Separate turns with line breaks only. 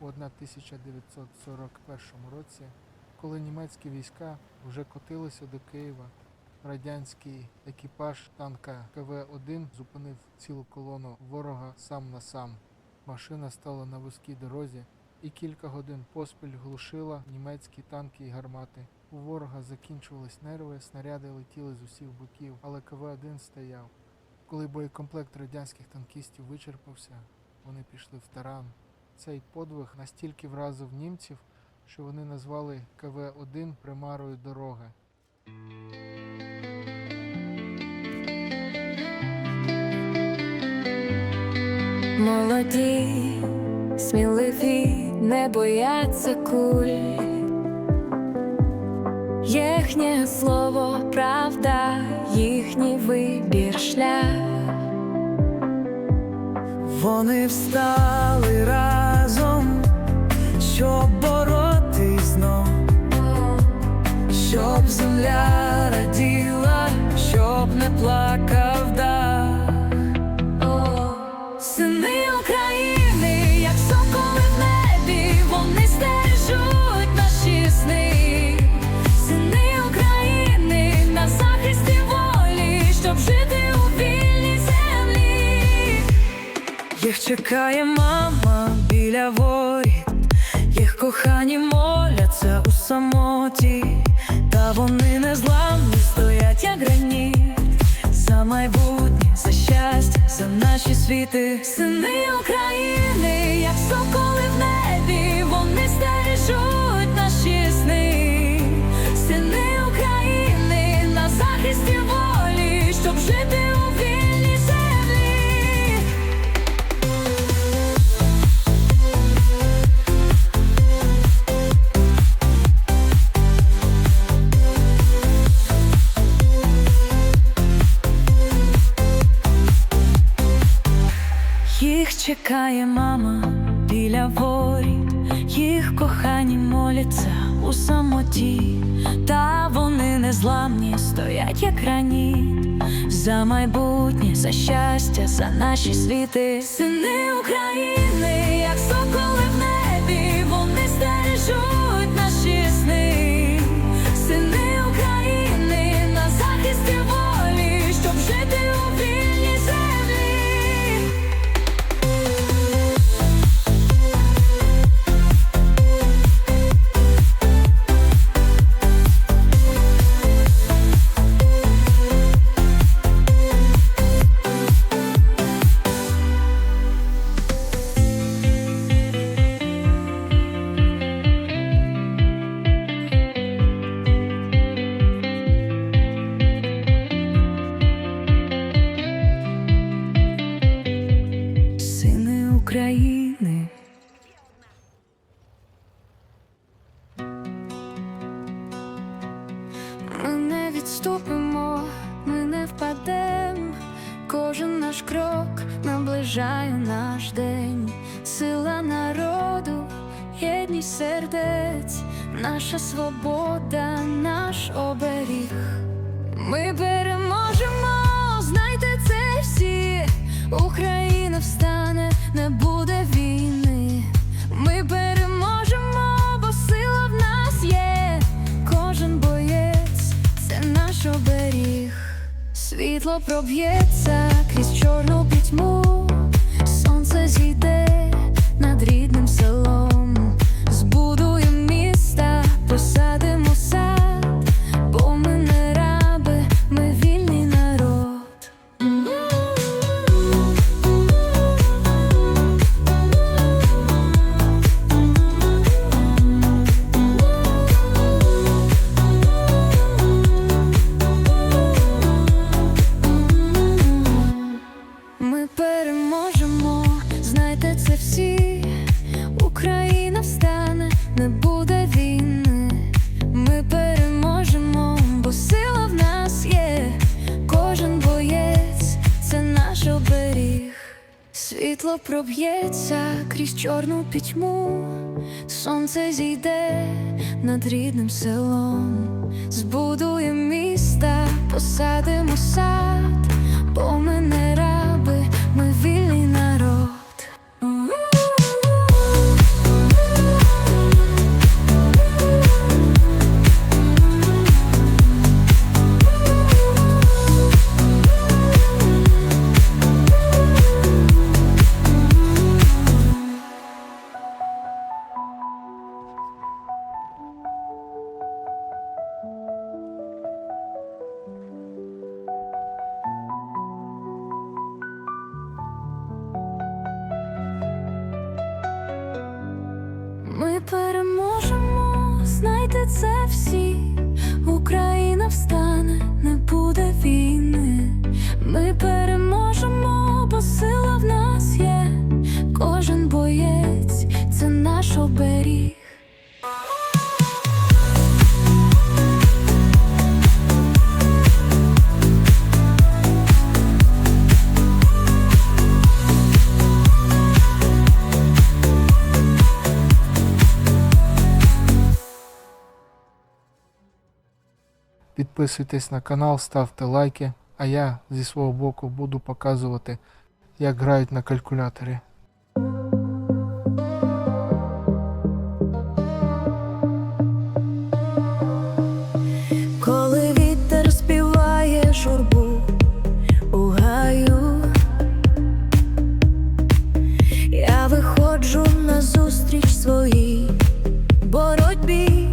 у 1941 році, коли німецькі війська вже котилися до Києва. Радянський екіпаж танка КВ-1 зупинив цілу колону ворога сам на сам. Машина стала на вузькій дорозі і кілька годин поспіль глушила німецькі танки і гармати. У ворога закінчувались нерви, снаряди летіли з усіх боків, але КВ-1 стояв. Коли боєкомплект радянських танкістів вичерпався, вони пішли в таран. Цей подвиг настільки вразив німців, що вони назвали КВ-1 примарою дороги.
Молоді, сміливі, не бояться куль. Їхнє слово правда, їхній вибір шлях.
Вони встали
України, як соколи в небі, вони стережуть наші сни. Сини України на захисті волі, щоб жити у вільній землі.
Їх чекає мама біля воріт, їх кохані моляться у самоті, та вони не зламні стоять, як граніт, наші світи.
Сини України, як соколи в небі, вони стережуть
чекає мама біля воріт, їх кохані моляться у самоті, та вони незламні стоять, як граніт, за майбутнє, за щастя, за наші світи.
Сини України, як соколи відступимо, ми не впадем. Кожен наш крок наближає наш день. Сила народу, єдність сердець, наша свобода, наш оберіг. Ми переможемо, знайте це всі. Україна встане, не буде Світло проб'ється крізь чорну пітьму. Сонце зійде Світло проб'ється крізь чорну пітьму. Сонце зійде над рідним селом. Збудуємо міста, посадимо сад, це всі, Україна встане, не буде війни. Ми переможемо, бо сила в нас є. Кожен боєць це наш оберіг.
Підписуйтесь на канал, ставте лайки, а я зі свого боку буду показувати, як грають на калькуляторі.
Коли вітер співає журбу у гаю, я виходжу на зустріч своїй боротьбі.